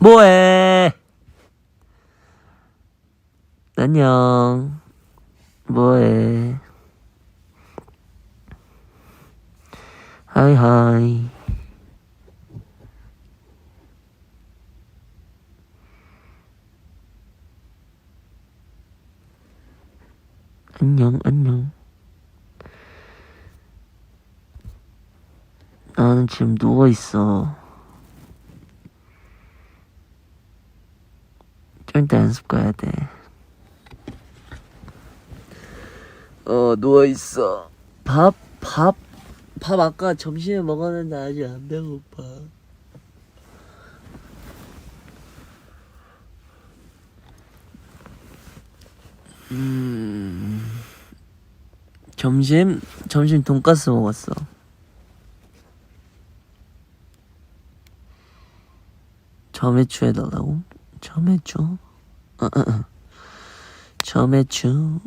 뭐해? 안녕. 뭐해? 하이 하이. 안녕 안녕. 나는 지금 누워 있어. 좀 이따 연습 가야 돼. 어, 누워있어. 밥, 밥, 밥 아까 점심에 먹었는데 아직 안 배고파. 음, 점심? 점심 돈가스 먹었어. 점액추 해달라고? 점액추? 어, 어, 어. 점액추,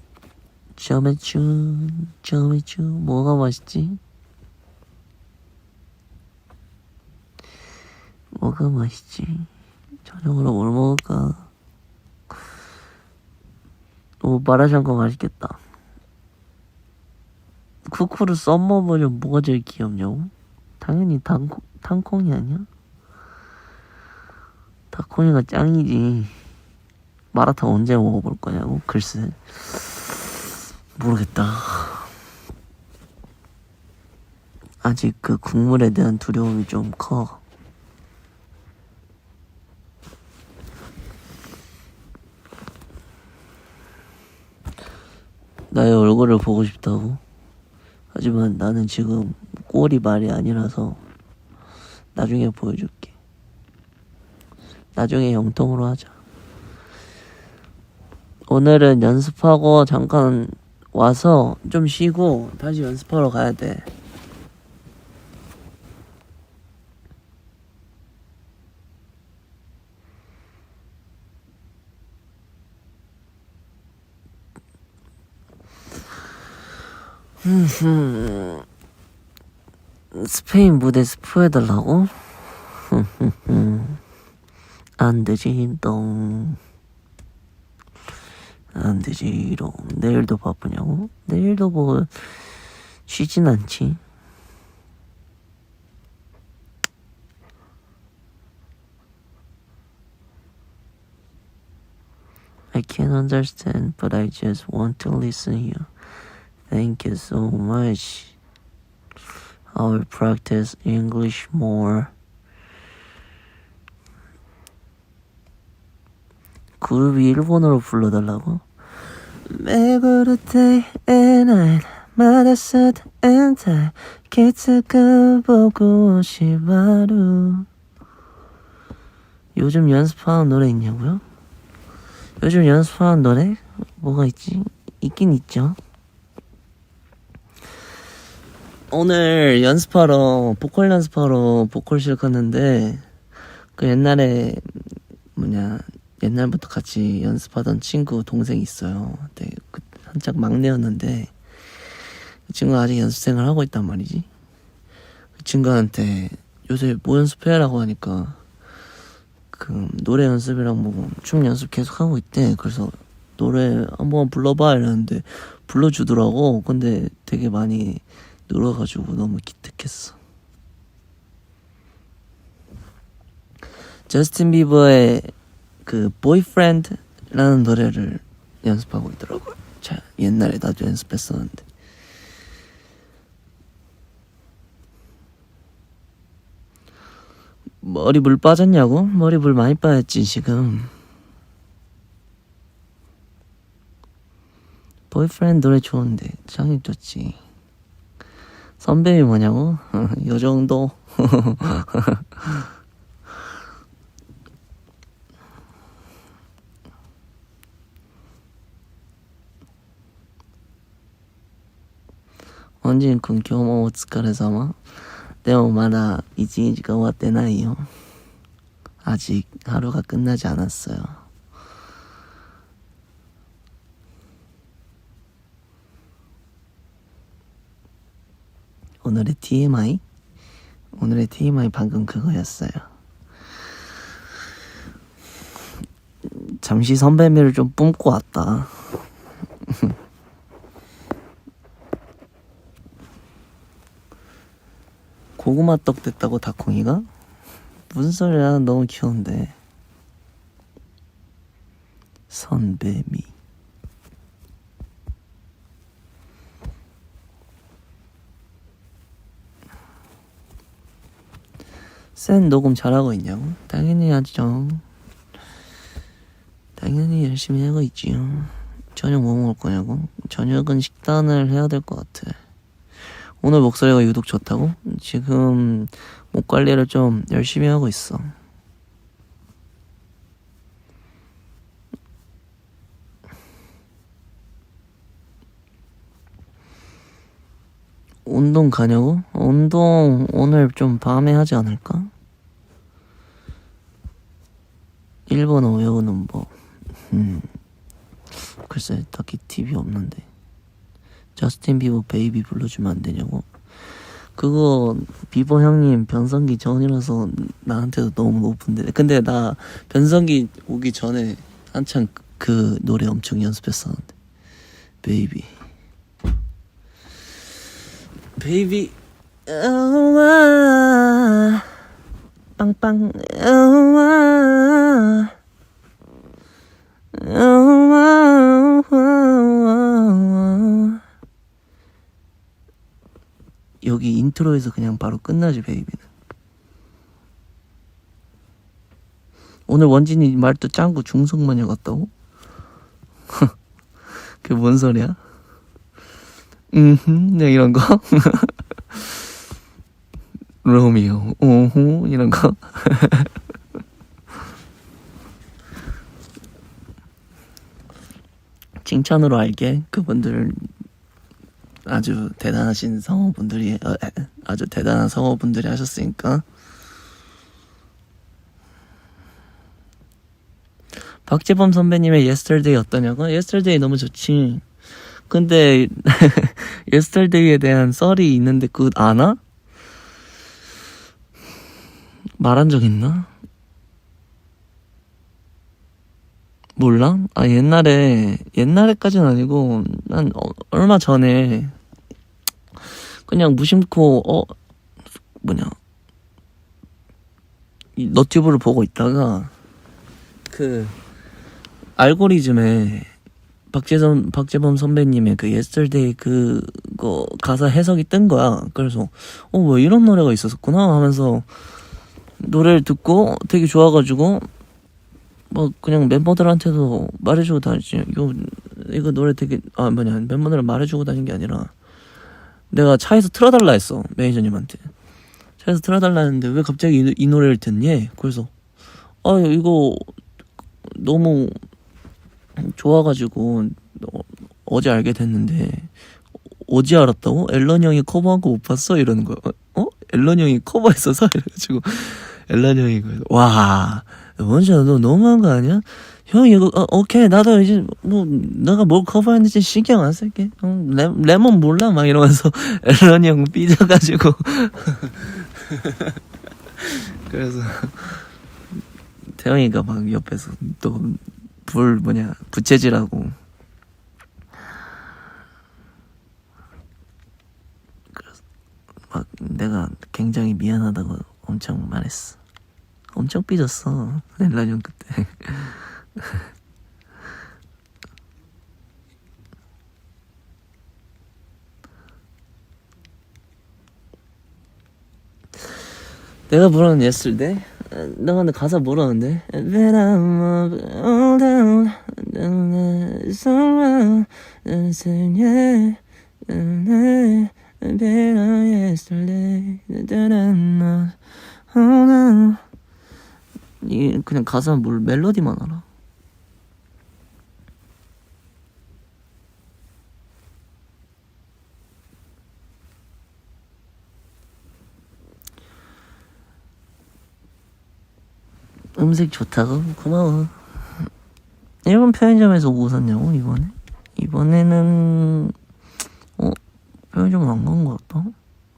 점액추, 점액추. 뭐가 맛있지? 뭐가 맛있지? 저녁으로 뭘 먹을까? 오, 마라샹궈 맛있겠다. 쿠쿠르 썸머 버전 뭐가 제일 귀엽냐고? 당연히 당콩, 탕콩이 아니야? 닭콩이가 짱이지. 마라탕 언제 먹어볼 거냐고? 글쎄. 모르겠다. 아직 그 국물에 대한 두려움이 좀 커. 나의 얼굴을 보고 싶다고? 하지만 나는 지금 꼴이 말이 아니라서 나중에 보여줄게. 나중에 영통으로 하자. 오늘은 연습하고 잠깐 와서 좀 쉬고 다시 연습하러 가야 돼. 스페인 무대 스포해달라고? 안 되지, 똥. 안 되지롱. 내일도 바쁘냐고? 내일도 뭐, 쉬진 않지. I can't understand, but I just want to listen you. Thank you so much. I will practice English more. 그룹이 일본어로 불러달라고? 매일 day and and time 기특한 보고 싶어도 요즘 연습하는 노래 있냐고요? 요즘 연습하는 노래? 뭐가 있지? 있긴 있죠 오늘 연습하러 보컬 연습하러 보컬실 갔는데 그 옛날에 뭐냐 옛날부터 같이 연습하던 친구 동생이 있어요. 그 한창 막내였는데 그 친구가 아직 연습생을 하고 있단 말이지. 그 친구한테 요새 뭐 연습해라고 하니까 그 노래 연습이랑 뭐 춤 연습 계속 하고 있대. 그래서 노래 한번 불러봐 이랬는데 불러주더라고. 근데 되게 많이 늘어가지고 너무 기특했어. 저스틴 비버의 그 보이프렌드라는 노래를 연습하고 있더라고요. 자, 옛날에 나도 연습했었는데. 머리 물 빠졌냐고? 머리 물 많이 빠졌지 지금. 보이프렌드 노래 좋은데 짱이 좋지. 선배이 뭐냐고? 요 정도. 원진君今日もお疲れ様でもまだ一日が終わってないよ 아직 하루가 끝나지 않았어요 오늘의 TMI? 오늘의 TMI 방금 그거였어요 잠시 선배미를 좀 뿜고 왔다. 고구마 떡 됐다고 닭콩이가? 무슨 소리야? 너무 귀여운데. 선배미. 센 녹음 잘하고 있냐고? 당연히 하죠. 당연히 열심히 하고 있지요. 저녁 뭐 먹을 거냐고? 저녁은 식단을 해야 될 것 같아. 오늘 목소리가 유독 좋다고? 지금 목 관리를 좀 열심히 하고 있어. 운동 가냐고? 운동 오늘 좀 밤에 하지 않을까? 일본어 외우는 법. 음. 글쎄, 딱히 팁이 없는데. 저스틴 비버 베이비 불러주면 안 되냐고? 그거 비버 형님 변성기 전이라서 나한테도 너무 높은데. 근데 나 변성기 오기 전에 한창 그- 그 노래 엄청 연습했었는데. 베이비. 베이비. 빵빵. 여기 인트로에서 그냥 바로 끝나지 베이비는 오늘 원진이 말도 짱구 중성마녀 같다고? 그게 뭔 소리야? 음흠 네 이런 거 로미오 오호 이런 거 칭찬으로 알게 그분들 아주 대단하신 성우분들이 어, 에, 아주 대단한 성우분들이 하셨으니까 박재범 선배님의 Yesterday 어떠냐고? Yesterday 너무 좋지. 근데 Yesterday에 대한 썰이 있는데 그거 아나? 말한 적 있나? 몰라? 아 옛날에 옛날에까지는 아니고 난 어, 얼마 전에 그냥 무심코 어 뭐냐 이 너튜브를 보고 있다가 그 알고리즘에 박재범 박재범 선배님의 그 Yesterday 그거 가사 해석이 뜬 거야. 그래서 어 뭐 이런 노래가 있었구나 하면서 노래를 듣고 되게 좋아가지고 뭐 그냥 멤버들한테도 말해주고 다니지. 요 이거 노래 되게 아 뭐냐 멤버들 말해주고 다닌 게 아니라 내가 차에서 틀어달라 했어 매니저님한테. 차에서 틀어달라 했는데 왜 갑자기 이, 이 노래를 듣니? 그래서 아 이거 너무 좋아가지고 어, 어제 알게 됐는데 어제 알았다고? 앨런 형이 커버한 거 못 봤어? 이러는 거야. 어? 앨런 형이 커버했어서 이래가지고 앨런 형이 그래서 와 원샷 너 너무한 거 아니야? 형 이거 어, 오케이 나도 이제 뭐 너가 뭘 커버했는지 신경 안 쓸게. 어, 레, 레몬 몰라 막 이러면서 앨런 형 삐져가지고 그래서 태영이가 막 옆에서 또 불 뭐냐 부채질하고 그래서 막 내가 굉장히 미안하다고 엄청 말했어. 엄청 삐졌어 앨런 형 그때. 내가 부르는 Yesterday? 내가 근데 가사 모르는데 When I'm all down It's around It's yeah Better yesterday Da-da-da. Oh, no. 이 그냥 가사 뭘 멜로디만 알아 음색 좋다고? 고마워. 일본 편의점에서 뭐 샀냐고, 이번에? 이번에는, 어? 편의점 안간거 같다?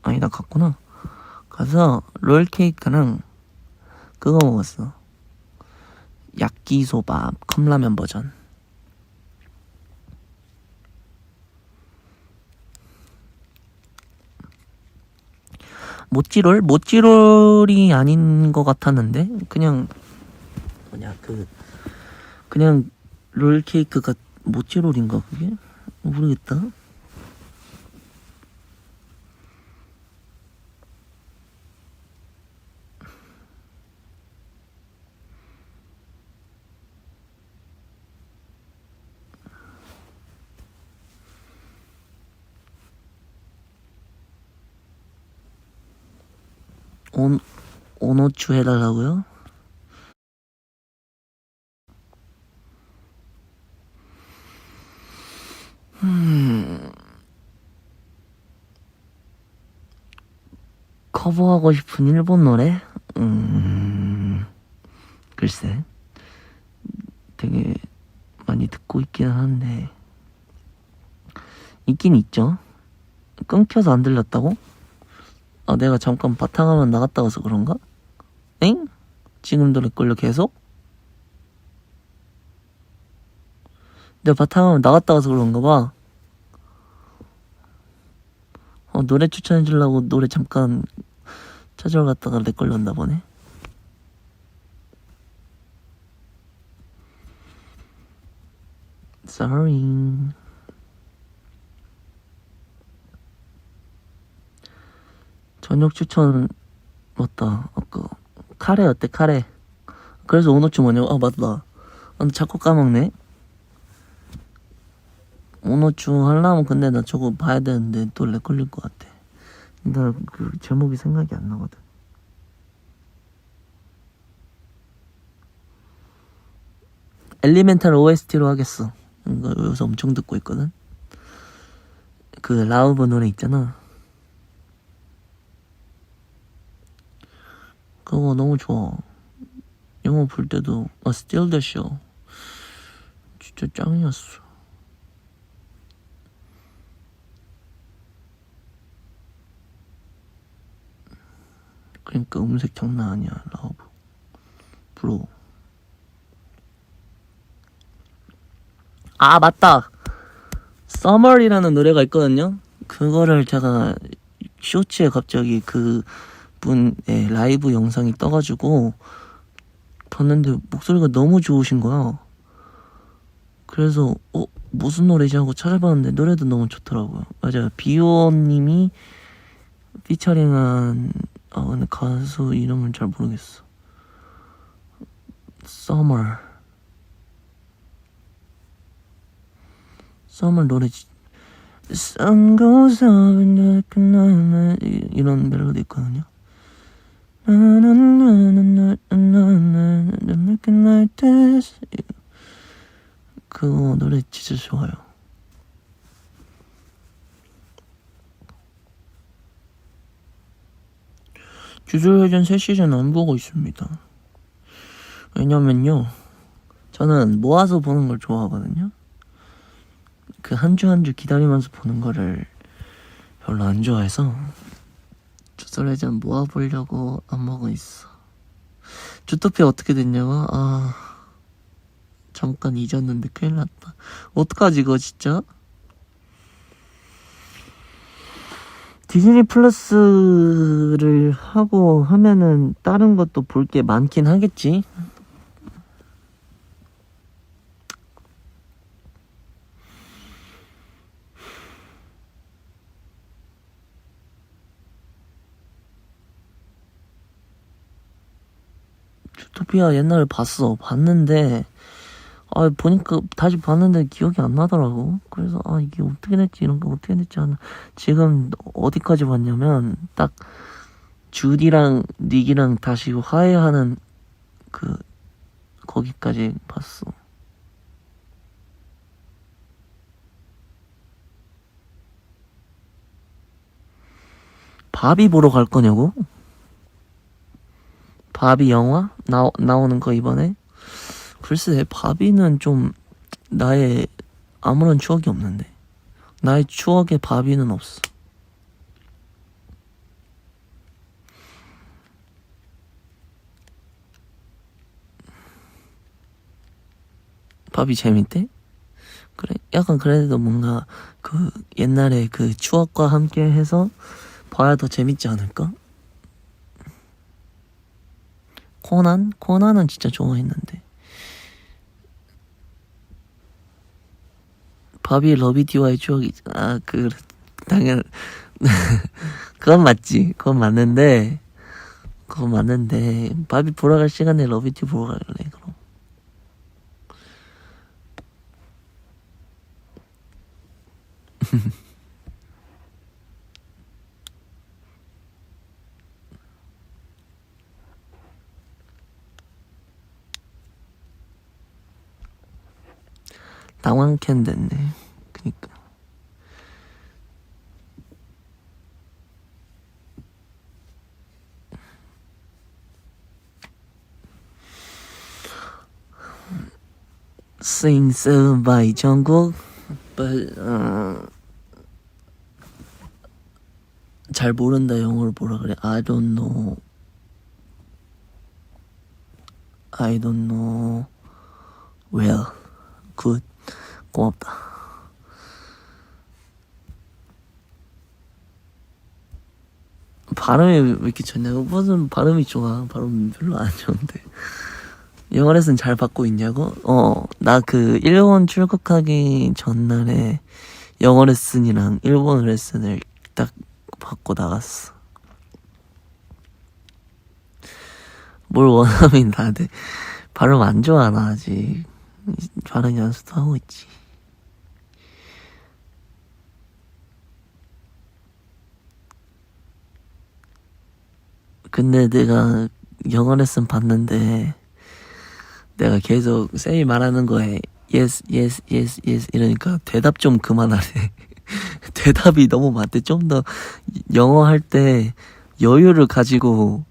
아니다, 갔구나. 가서 롤케이크랑 그거 먹었어. 야끼소바 컵라면 버전. 모찌롤? 모찌롤이 아닌 것 같았는데 그냥 뭐냐 그 그냥 롤 케이크가 모찌롤인가 그게 모르겠다. 온 오노추 해달라고요? 음. 커버하고 싶은 일본 노래? 음. 글쎄. 되게 많이 듣고 있긴 한데. 있긴 있죠. 끊겨서 안 들렸다고? 아, 내가 잠깐 바탕화면 나갔다 와서 그런가? 엥? 지금도 내 걸려 계속? 내가 바탕화면 나갔다 와서 그런가 봐. 어, 노래 추천해 주려고 노래 잠깐 찾으러 갔다가 내 걸렸나 보네. Sorry. 저녁 추천 맞다 아까 카레 어때 카레 그래서 오노추 뭐냐고 아 맞다 아, 자꾸 까먹네 오노추 하려면 근데 나 저거 봐야 되는데 또 렉 걸릴 것 같아. 나 그 제목이 생각이 안 나거든. 엘리멘탈 OST로 하겠어. 이거 요새 엄청 듣고 있거든. 그 라우브 노래 있잖아. 그거 너무 좋아. 영어 볼 때도 아 Still the Show. 진짜 짱이었어. 그러니까 음색 장난 아니야 라우브 브로. 아 맞다. Summer이라는 노래가 있거든요. 그거를 제가 쇼츠에 갑자기 그 분의 라이브 영상이 떠가지고 봤는데 목소리가 너무 좋으신 거야. 그래서 어 무슨 노래지 하고 찾아봤는데 노래도 너무 좋더라고요. 맞아요. 비오님이 피처링한 아 근데 가수 이름을 잘 모르겠어. Summer. Summer 노래 지- Sun goes up and I can night 이- 이런 멜로디 있거든요. 좋아요. 주조회전 새 시즌 안 보고 있습니다. 왜냐면요, 저는 모아서 보는 걸 좋아하거든요. 그 한 주 한 주 기다리면서 보는 거를 별로 안 좋아해서 주소레전 모아보려고 안 먹고 있어. 주토피아 어떻게 됐냐고? 아 잠깐 잊었는데 큰일 났다. 어떡하지 이거 진짜? 디즈니 플러스를 하고 하면은 다른 것도 볼 게 많긴 하겠지. 주토피아 옛날에 봤어. 봤는데, 아, 보니까, 다시 봤는데 기억이 안 나더라고. 그래서, 아, 이게 어떻게 됐지, 이런 거 어떻게 됐지 하는. 지금 어디까지 봤냐면, 딱, 주디랑 닉이랑 다시 화해하는, 그, 거기까지 봤어. 바비 보러 갈 거냐고? 바비 영화 나 나오는 거 이번에 글쎄 바비는 좀 나의 아무런 추억이 없는데 나의 추억에 바비는 없어. 밥이 재밌대? 그래 약간 그래도 뭔가 그 옛날에 그 추억과 함께 해서 봐야 더 재밌지 않을까? 코난? 코난은 진짜 좋아했는데 바비 러비티와의 추억이 아그 당연 그건 맞지. 그건 맞는데 그건 맞는데 바비 보러 갈 시간에 러비티 보러 갈래 그럼. 당황캔 됐네 그니까 Sing sung by 정국 but 어, 잘 모른다 영어를 뭐라 그래 I don't know I don't know well good 고맙다 발음이 왜 이렇게 좋냐고 무슨 발음이 좋아 발음 별로 안 좋은데 영어 레슨 잘 받고 있냐고? 어, 나 그 일본 출국하기 전날에 영어 레슨이랑 일본 레슨을 딱 받고 나갔어. 뭘 원하면 나한테 발음 안 좋아, 나 아직. 발음 연습도 하고 있지. 근데 내가 영어 레슨 받는데 내가 계속 쌤이 말하는 거에 yes, yes, yes, yes 이러니까 대답 좀 그만하래. 대답이 너무 많대. 좀 더 영어 할 때 여유를 가지고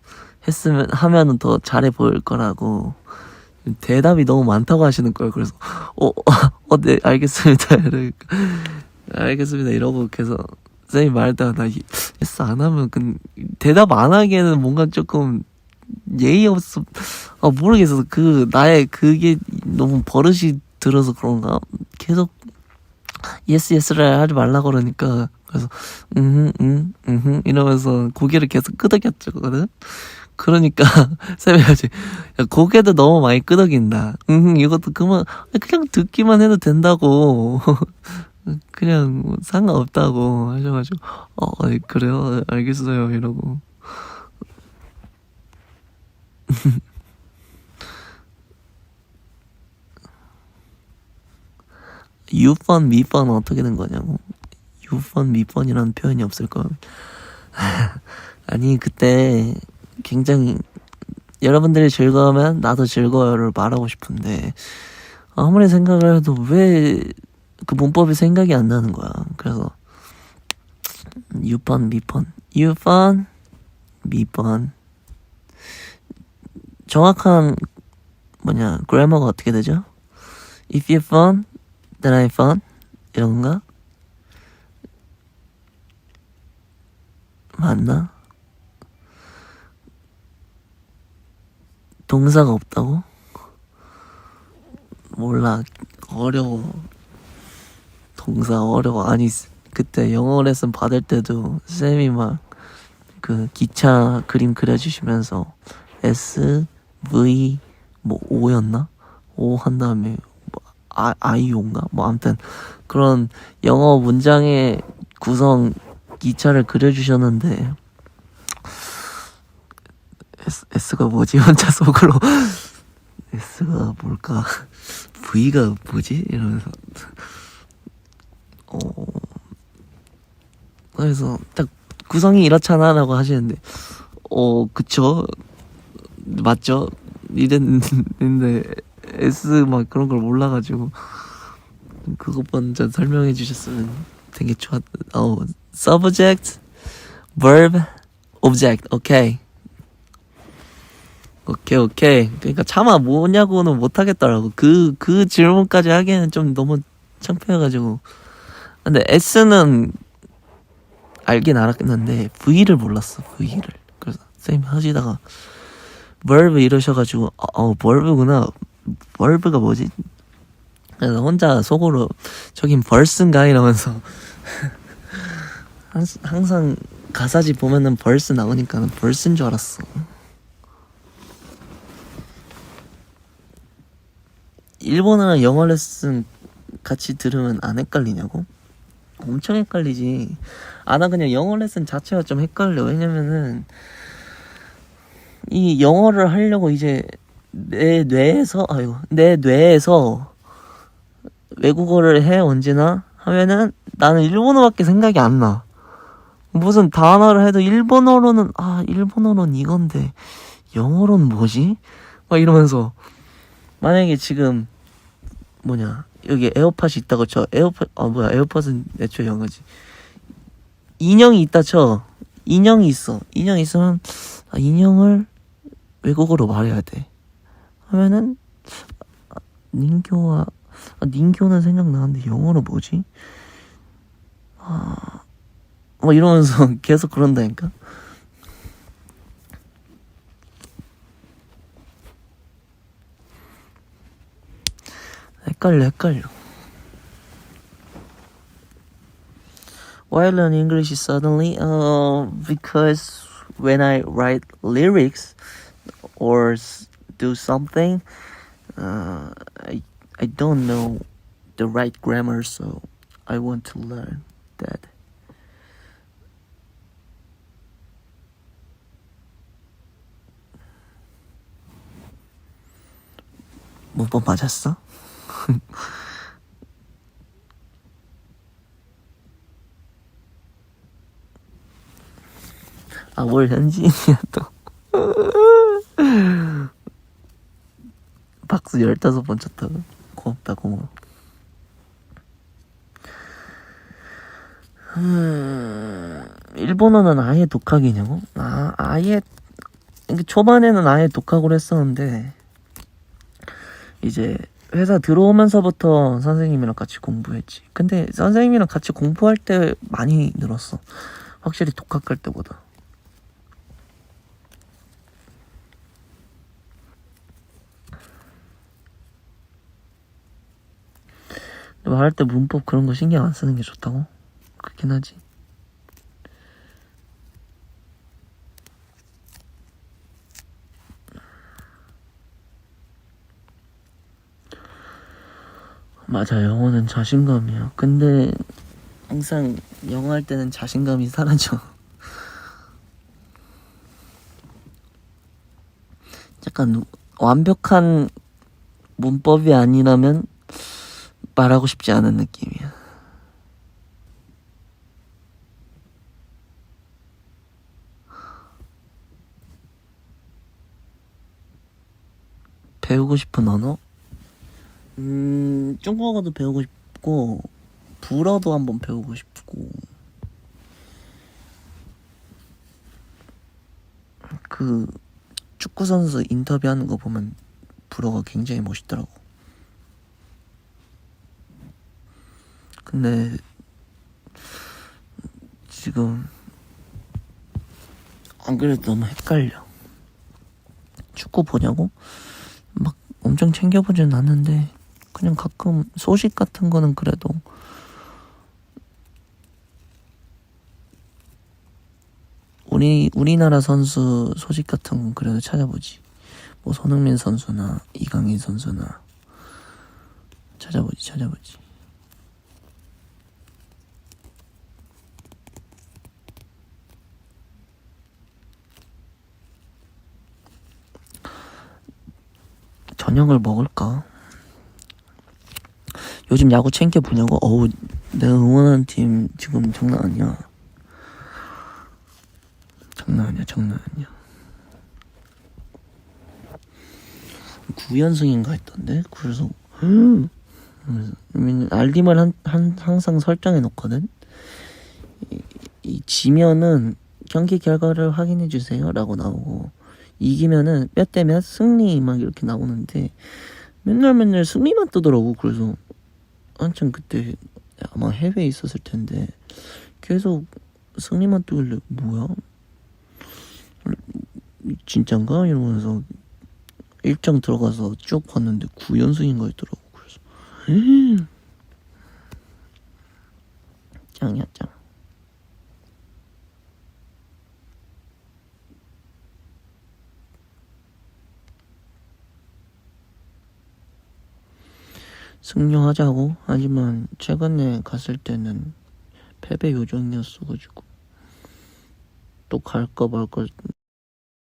했으면 하면은 더 잘해 보일 거라고. 대답이 너무 많다고 하시는 거예요. 그래서 어, 어, 네, 알겠습니다. 이러니까 알겠습니다. 이러고 계속 쌤이 말다가 나 yes 안 하면 그 대답 안 하기에는 뭔가 조금 예의 없어. 아, 모르겠어. 그, 나의 그게 너무 버릇이 들어서 그런가. 계속, 예스, 예스를 하지 말라 그러니까. 그래서, 음, 음, 음, 이러면서 고개를 계속 끄덕였거든. 그러니까, 쌤이 하지. 야, 고개도 너무 많이 끄덕인다. 음, 이것도 그만, 그냥 듣기만 해도 된다고. 그냥 뭐 상관없다고 하셔가지고, 어, 그래요? 알겠어요. 이러고. 유펀 미펀 어떻게 된 거냐고 유펀 미펀이라는 표현이 없을 걸 아니 그때 굉장히 여러분들이 즐거우면 나도 즐거워요를 말하고 싶은데 아무리 생각을 해도 왜 그 문법이 생각이 안 나는 거야 그래서 유펀 미펀 유펀 미펀 정확한 뭐냐 그래머가 어떻게 되죠? If you're fun, then I'm fun 이런 건가? 맞나? 동사가 없다고? 몰라 어려워 동사 어려워 아니 그때 영어 레슨 받을 때도 쌤이 막 그 기차 그림 그려주시면서 S V 뭐 O였나? O 한 다음에 뭐 아, 아이오인가? 뭐 아무튼 그런 영어 문장의 구성 기차를 그려주셨는데 S, S가 뭐지? 혼자 속으로 S가 뭘까? V가 뭐지? 이러면서 어 그래서 딱 구성이 이렇잖아 라고 하시는데 어 그쵸 맞죠? 이랬는데 S 막 그런 걸 몰라가지고 그것 먼저 설명해 주셨으면 되게 좋았. 어, subject, verb, object. 오케이. 오케이 오케이. 그러니까 차마 뭐냐고는 못 하겠더라고. 그 그 질문까지 하기에는 좀 너무 창피해가지고. 근데 S는 알긴 알았는데 V를 몰랐어. V를. 그래서 쌤 하시다가 verb 이러셔가지고 어, 어 verb구나 verb가 뭐지 그래서 혼자 속으로 저긴 벌스인가 이러면서 항- 항상 가사지 보면은 벌스 나오니까 벌스인 줄 알았어. 일본어랑 영어 레슨 같이 들으면 안 헷갈리냐고? 엄청 헷갈리지. 아, 나 그냥 영어 레슨 자체가 좀 헷갈려. 왜냐면은, 이 영어를 하려고 이제 내 뇌에서, 아이고, 내 뇌에서 외국어를 해, 언제나? 하면은 나는 일본어밖에 생각이 안 나. 무슨 단어를 해도 일본어로는, 아, 일본어로는 이건데, 영어로는 뭐지? 막 이러면서, 만약에 지금, 뭐냐, 여기 에어팟이 있다고 쳐. 에어팟, 아, 뭐야, 에어팟은 애초에 영어지. 인형이 있다 쳐. 인형이 있어. 인형이 있으면, 아, 인형을 외국어로 말해야 돼. 하면은, 아, 닌교와, 아, 닌교는 생각나는데 영어로 뭐지? 아, 뭐 이러면서 계속 그런다니까? 헷갈려, 헷갈려. Why learn English suddenly? Uh, because when I write lyrics or s- do something, uh, I I don't know the right grammar, so I want to learn that. 뭐뭐 맞았어? 아, 뭘 현지인이야, 또. 박수 15번 쳤다고? 고맙다, 고마워. 음, 일본어는 아예 독학이냐고? 아, 아예, 초반에는 아예 독학으로 했었는데, 이제 회사 들어오면서부터 선생님이랑 같이 공부했지. 근데 선생님이랑 같이 공부할 때 많이 늘었어. 확실히 독학할 때보다. 말할 때 문법 그런 거 신경 안 쓰는 게 좋다고? 그렇긴 하지. 맞아, 영어는 자신감이야. 근데 항상 영어 할 때는 자신감이 사라져. 약간 완벽한 문법이 아니라면 말하고 싶지 않은 느낌이야. 배우고 싶은 언어? 음, 중국어도 배우고 싶고, 불어도 한번 배우고 싶고, 그, 축구선수 인터뷰하는 거 보면 불어가 굉장히 멋있더라고. 근데, 지금, 안 그래도 너무 헷갈려. 축구 보냐고? 막 엄청 챙겨보진 않는데, 그냥 가끔 소식 같은 거는 그래도 우리 우리나라 선수 소식 같은 건 그래도 찾아보지. 뭐 손흥민 선수나 이강인 선수나 찾아보지 찾아보지. 저녁을 먹을까? 요즘 야구 챙겨 보냐고? 어우, 내가 응원하는 팀 지금 장난 아니야. 장난 아니야, 장난 아니야. 9연승인가 했던데? 그래서, 왜냐면 알림을 한, 한, 항상 설정해 놓거든? 이, 이 지면은 경기 결과를 확인해 주세요. 라고 나오고, 이기면은 몇 대 몇 승리 막 이렇게 나오는데, 맨날 맨날 승리만 뜨더라고. 그래서, 한참 그때 아마 해외에 있었을 텐데 계속 승리만 뜨길래 뭐야? 진짠가? 이러면서 일정 들어가서 쭉 봤는데 9연승인가 했더라고 그래서 음. 짱이야 짱. 승려하자고. 하지만 최근에 갔을 때는 패배 요정이었어가지고. 또 갈까 말까